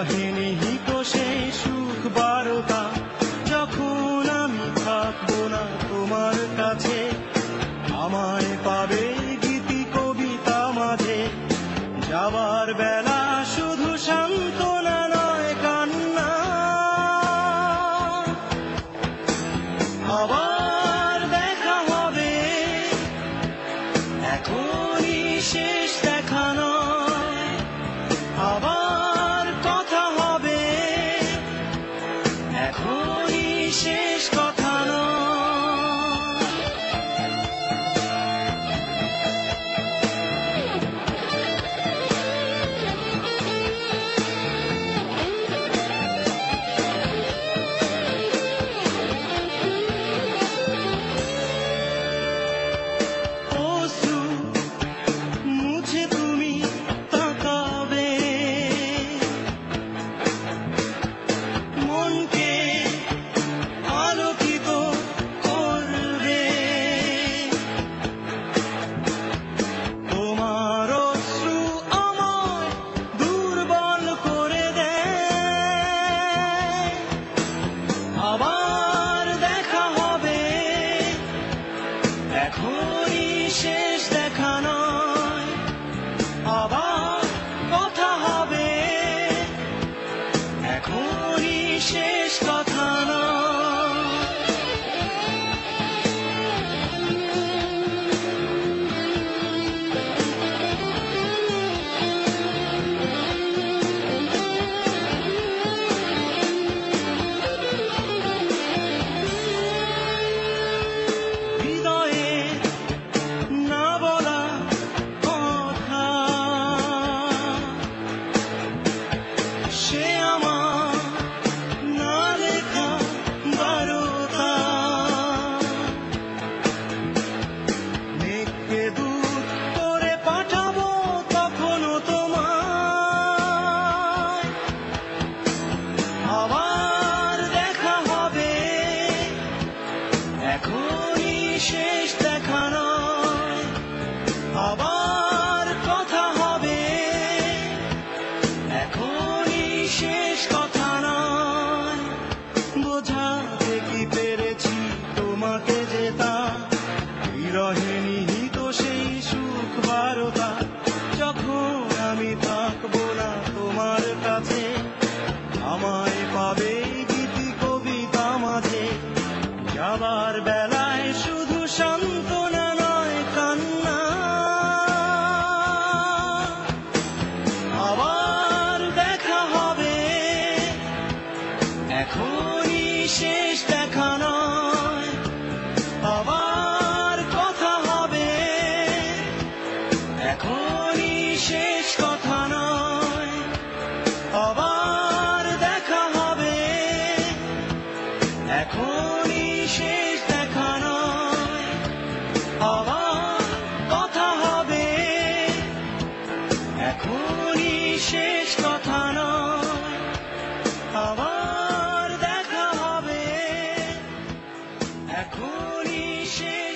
রহে নিহিত সেই সুখ বারতা যখন আমি থাকব না তোমার কাছে, আমায় পাবে গীতি কবিতা মাঝে। যাবার বেলা শুধু সান্ত্বনা নয় কান্না। আবার Scott. İbrahim にして